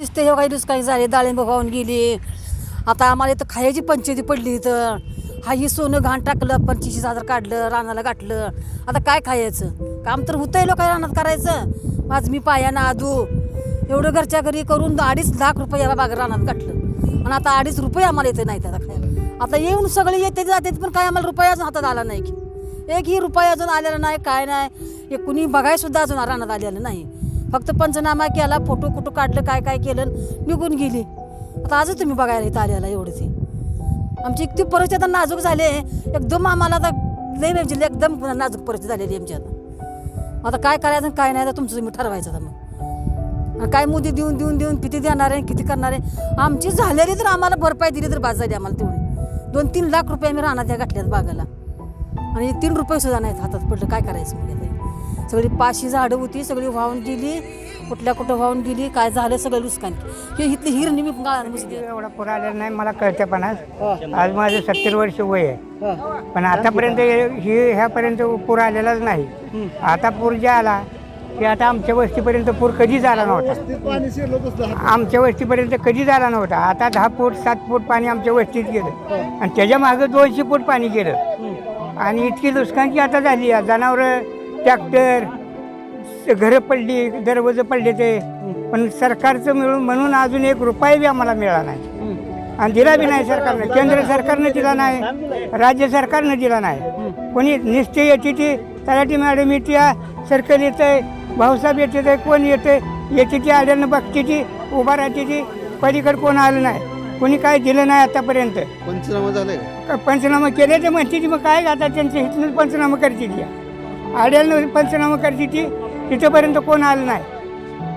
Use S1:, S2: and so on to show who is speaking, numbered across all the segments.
S1: दिसते हे काही दुष्काळी झाले डाळिंब वाहून गेली. आता आम्हाला इथं खायची पंचायती पडली इथं. हा ही सोनं घाण टाकलं पंचवीस हजार काढलं रानाला गाठलं. आता काय खायचं? काम तर होतंय लोक रानात करायचं. आज मी पायानं आदू एवढं घरच्या घरी करून अडीच लाख रुपये याला बाग रानात गाठलं. आणि आता अडीच रुपये आम्हाला येते नाही आता खायला. आता येऊन सगळे येते जाते पण काय आम्हाला रुपया अजून हातात आला नाही. की एकही रुपया अजून आलेला नाही काय नाही. हे कुणी बघायसुद्धा अजून रानात आलेलं नाही. फक्त पंचनामा केला फोटो कुठं काढलं काय काय केलं निघून गेली. आता आजच तुम्ही बघायला इथं आलेला एवढं ते आमची इतकी परिस्थिती आता नाजूक झाली एकदम आम्हाला आता लय म्हणजे एकदम नाजूक परिस्थिती झालेली आहे आमची आता. आता काय करायचं काय नाही तर तुमचं तुम्ही ठरवायचं आता मग. आणि काय मुदी देऊन देऊन देऊन किती देणार आहे किती करणार आहे? आमची झालेली तर आम्हाला भरपाई दिली तर बाद झाली आम्हाला तेवढी. दोन तीन लाख रुपये आम्ही राहणार त्या गाठल्यात बागाला. आणि तीन रुपये सुद्धा नाहीत हातात पडलं काय करायचं म्हणजे सगळी पाचशे झाडं होती सगळी वाहून गेली कुठल्या कुठं वाहून गेली काय झालं सगळं नुकसान हे इथली हिरणी मी
S2: एवढा पूर आलेला नाही मला कळते पण आज. आज माझं सत्तर वर्ष वय आहे. पण आतापर्यंत ही ह्यापर्यंत पूर आलेलाच नाही. आता पूर जे आला ते आता आमच्या वस्तीपर्यंत पूर कधीच आला नव्हता. आमच्या वस्तीपर्यंत कधीच आला नव्हता. आता दहा फूट सात फूट पाणी आमच्या वस्तीत गेलं. आणि त्याच्या मागं दोनशे फूट पाणी गेलं. आणि इतकी नुकसानची आता झाली जनावरं ट्रॅक्टर घरं पडली दरवाजे पडले ते. पण सरकारचं मिळून म्हणून अजून एक रुपया बी आम्हाला मिळाला नाही. आणि दिला बी नाही सरकारनं. केंद्र सरकारनं दिला नाही. राज्य सरकारनं दिला नाही. कोणी निश्चय येते ती तलाठी मॅडम येते सर्कल येते भाऊसाहेब येते ते कोण येते येते ती आल्यानं बघते ती उभा राहते ती. पलीकडे कोण आलं नाही. कोणी काय दिलं नाही आतापर्यंत.
S3: पंचनामा का?
S2: पंचनामा केले तर म्हणते ती मग काय आता त्यांचं हिथून पंचनामा करते ती. आड्याला पंचनामा करायची ती तिथंपर्यंत कोण आलं नाही.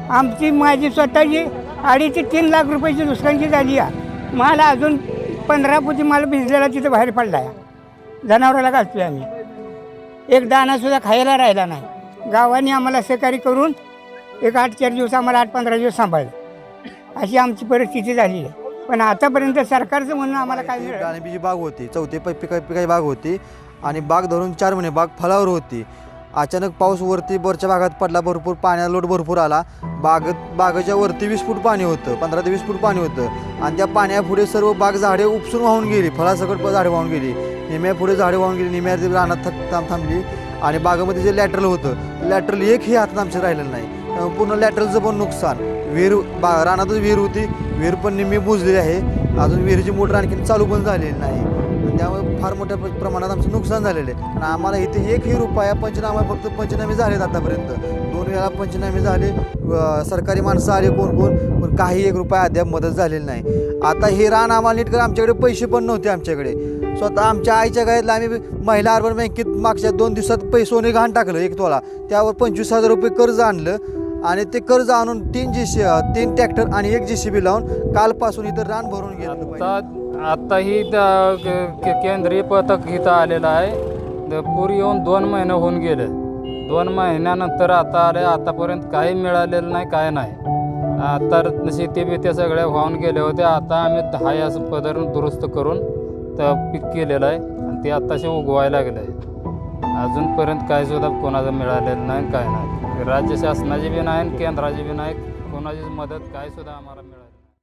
S2: आमची माझी स्वतःची अडीच ते तीन लाख रुपयाची नुकसानची झाली आहे मला अजून पंधरा पोती माल भिजलेला तिथं बाहेर पडला आहे जनावराला घालतोय आम्ही. एक दाणासुद्धा खायला राहिला नाही. गावाने आम्हाला सहकार्य करून एक आठ चार दिवस आम्हाला आठ पंधरा दिवस सांभाळलं. अशी आमची परिस्थिती झाली आहे. पण आतापर्यंत सरकारचं म्हणून आम्हाला काय मिळालं
S3: बाग होती. चौथी पिका पिकाची बाग होती. आणि बाग धरून चार महिने बाग फळावर होती. अचानक पाऊस वरती वरच्या भागात पडला भरपूर पाण्याचा लोट भरपूर आला. बाग बागेच्या वरती वीस फूट पाणी होतं पंधरा ते वीस फूट पाणी होतं. आणि त्या पाण्यापुढे सर्व बाग झाडे उपसून वाहून गेली फळासकट झाडे वाहून गेली. निम्या पुढे झाडे वाहून गेली निम्या रानात थक थांब थांबली. आणि बागेमध्ये जे लॅटरल होतं लॅटरल एकही हातात आमच्या राहिलेलं नाही. पूर्ण लॅटरलचं पण नुकसान. विहीर बा रानातच विहीर होती. विहीर पण निम्मी बुजलेली आहे. अजून विहिरीची मोटर आणखी चालू पण झालेली नाही. त्यामुळे फार मोठ्या प्रमाणात आमचं नुकसान झालेलं आहे. आणि आम्हाला इथे एकही रुपया पंचनामा फक्त पंचनामे झालेत आतापर्यंत. दोन वेळा पंचनामे झाले. सरकारी माणसं आले कोण कोण? पण काही एक रुपया अद्याप मदत झालेली नाही. आता हे रान आम्हाला नीट आमच्याकडे पैसे पण नव्हते आमच्याकडे. स्वतः आमच्या आईच्या गायतला आम्ही महिला अर्बन बँकेत मागच्या दोन दिवसात पैसोने घाण टाकलं एक तोला त्यावर पंचवीस हजार रुपये कर्ज आणलं. आणि ते कर्ज आणून तीन जी सी तीन ट्रॅक्टर आणि एक जी सी बी लावून कालपासून इथं रान भरून गेलं
S4: आता आत्ताही त्या के- के- केंद्रीय पथक इथं आलेलं आहे. द- पूर येऊन दोन महिने होऊन गेले. दोन महिन्यानंतर आता आले आतापर्यंत काही मिळालेलं नाही काय नाही. आता शेती बित्या सगळ्या वाहून गेले होते आता आम्ही दहा या पदर दुरुस्त करून तर पीक केलेलं आहे आणि ते आत्ताशी उगवायला लागलं. आहे अजूनपर्यंत काय सुद्धा कोणाचं मिळालेलं नाही काय नाही. राज्य शासनाची बी नाही आणि केंद्राची बी नाही कोणाची मदत काय सुद्धा आम्हाला मिळाली